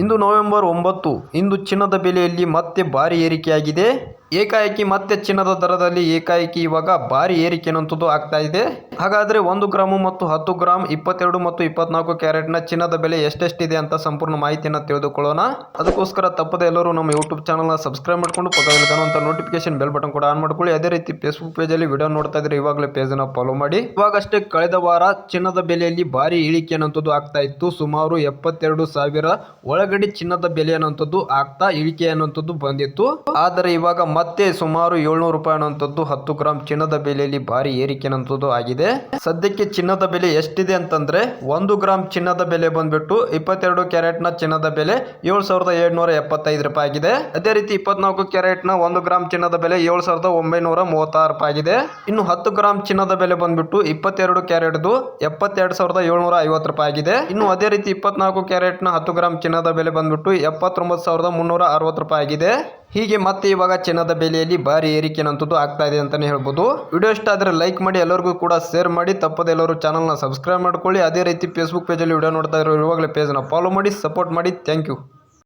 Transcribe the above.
ಇಂದು November ಒಂಬತ್ತು. ಇಂದು ಚಿನ್ನದ ಬೆಲೆಯಲ್ಲಿ ಮತ್ತೆ ಭಾರಿ ಏರಿಕೆಯಾಗಿದೆ. ಏಕಾಏಕಿ ಮತ್ತೆ ಚಿನ್ನದ ದರದಲ್ಲಿ ಏಕಾಏಕಿ ಇವಾಗ ಭಾರಿ ಏರಿಕೆ ಅನ್ನುವಂಥದ್ದು ಆಗ್ತಾ ಇದೆ. ಹಾಗಾದ್ರೆ ಒಂದು ಗ್ರಾಮು ಮತ್ತು ಹತ್ತು ಗ್ರಾಮ್, ಇಪ್ಪತ್ತೆರಡು ಮತ್ತು ಇಪ್ಪತ್ನಾಲ್ಕು ಕ್ಯಾರೆಟ್ನ ಚಿನ್ನದ ಬೆಲೆ ಎಷ್ಟೆಷ್ಟಿದೆ ಅಂತ ಸಂಪೂರ್ಣ ಮಾಹಿತಿಯನ್ನು ತಿಳಿದುಕೊಳ್ಳೋಣ. ಅದಕ್ಕೋಸ್ಕರ ತಪ್ಪದೆ ಎಲ್ಲರೂ ನಮ್ಮ ಯೂಟ್ಯೂಬ್ ಚಾನಲ್ನ ಸಬ್ಸ್ಕ್ರೈಬ್ ಮಾಡ್ಕೊಂಡು ಪಕ್ಕದಲ್ಲಿ ಕಾಣುವಂಥ ನೋಟಿಫಿಕೇಶನ್ ಬೆಲ್ ಬಟನ್ ಕೂಡ ಆನ್ ಮಾಡ್ಕೊಳ್ಳಿ. ಅದೇ ರೀತಿ ಫೇಸ್ಬುಕ್ ಪೇಜಲ್ಲಿ ವಿಡಿಯೋ ನೋಡ್ತಾ ಇದ್ರೆ ಇವಾಗಲೇ ಪೇಜನ್ನು ಫಾಲೋ ಮಾಡಿ. ಇವಾಗಷ್ಟೇ ಕಳೆದ ವಾರ ಚಿನ್ನದ ಬೆಲೆಯಲ್ಲಿ ಭಾರಿ ಇಳಿಕೆ ಅನ್ನುವಂಥದ್ದು ಆಗ್ತಾ ಇತ್ತು. ಸುಮಾರು ಎಪ್ಪತ್ತೆರಡು ಸಾವಿರ ಒಳಗಡೆ ಚಿನ್ನದ ಬೆಲೆ ಅನ್ನುವಂಥದ್ದು ಆಗ್ತಾ ಇಳಿಕೆ ಅನ್ನುವಂಥದ್ದು ಬಂದಿತ್ತು. ಆದರೆ ಇವಾಗ ಮತ್ತೆ ಸುಮಾರು ಏಳ್ನೂರು ರೂಪಾಯಿ ಅನ್ನುವಂಥದ್ದು ಹತ್ತು ಗ್ರಾಮ್ ಚಿನ್ನದ ಬೆಲೆಯಲ್ಲಿ ಭಾರಿ ಏರಿಕೆ ಅನ್ನುವಂಥದ್ದು ಆಗಿದೆ. ಸದ್ಯಕ್ಕೆ ಚಿನ್ನದ ಬೆಲೆ ಎಷ್ಟಿದೆ ಅಂತಂದ್ರೆ ಒಂದು ಗ್ರಾಮ್ ಚಿನ್ನದ ಬೆಲೆ ಬಂದ್ಬಿಟ್ಟು ಇಪ್ಪತ್ತೆರಡು ಕ್ಯಾರೆಟ್ನ ಚಿನ್ನದ ಬೆಲೆ ಏಳು ಸಾವಿರದ ಏಳ್ನೂರ ಎಪ್ಪತ್ತೈದು ರೂಪಾಯಿ ಆಗಿದೆ. ಅದೇ ರೀತಿ ಇಪ್ಪತ್ನಾಲ್ಕು ನ ಒಂದು ಗ್ರಾಮ್ ಚಿನ್ನದ ಬೆಲೆ ಏಳು ಸಾವಿರದ ಒಂಬೈನೂರ ಮೂವತ್ತಾರು ರೂಪಾಯಿ ಆಗಿದೆ. ಇನ್ನು ಹತ್ತು ಗ್ರಾಮ್ ಚಿನ್ನದ ಬೆಲೆ ಬಂದ್ಬಿಟ್ಟು ಇಪ್ಪತ್ತೆರಡು ಕ್ಯಾರೆಟ್ದು ಎಪ್ಪತ್ತೆರಡು ಸಾವಿರದ ಏಳ್ನೂರ ಐವತ್ತು ರೂಪಾಯಿ ಆಗಿದೆ. ಇನ್ನು ಅದೇ ರೀತಿ ಇಪ್ಪತ್ನಾಲ್ಕು ನ ಹತ್ತು ಗ್ರಾಮ್ ಚಿನ್ನದ ಬೆಲೆ ಬಂದ್ಬಿಟ್ಟು ಎಪ್ಪತ್ತೊಂಬತ್ತು ಸಾವಿರದ ಮುನ್ನೂರ ಅರವತ್ತು ರೂಪಾಯಿ ಆಗಿದೆ. ಹೀಗೆ ಮತ್ತೆ ಇವಾಗ ಚಿನ್ನದ ಬೆಲೆಯಲ್ಲಿ ಭಾರಿ ಏರಿಕೆ ಅನ್ನೋಂಥದ್ದು ಆಗ್ತಾ ಇದೆ ಅಂತಾನೆ ಹೇಳ್ಬೋದು. ವಿಡಿಯೋ ಇಷ್ಟ ಆದರೆ ಲೈಕ್ ಮಾಡಿ, ಎಲ್ಲರಿಗೂ ಕೂಡ ಶೇರ್ ಮಾಡಿ, ತಪ್ಪದೆ ಎಲ್ಲರೂ ಚಾನಲ್ನ ಸಬ್ಸ್ಕ್ರೈಬ್ ಮಾಡ್ಕೊಳ್ಳಿ. ಅದೇ ರೀತಿ ಫೇಸ್ಬುಕ್ ಪೇಜಲ್ಲಿ ವಿಡಿಯೋ ನೋಡ್ತಾ ಇರೋ ಇವಾಗಲೇ ಪೇಜ್ನ ಫಾಲೋ ಮಾಡಿ ಸಪೋರ್ಟ್ ಮಾಡಿ. Thank you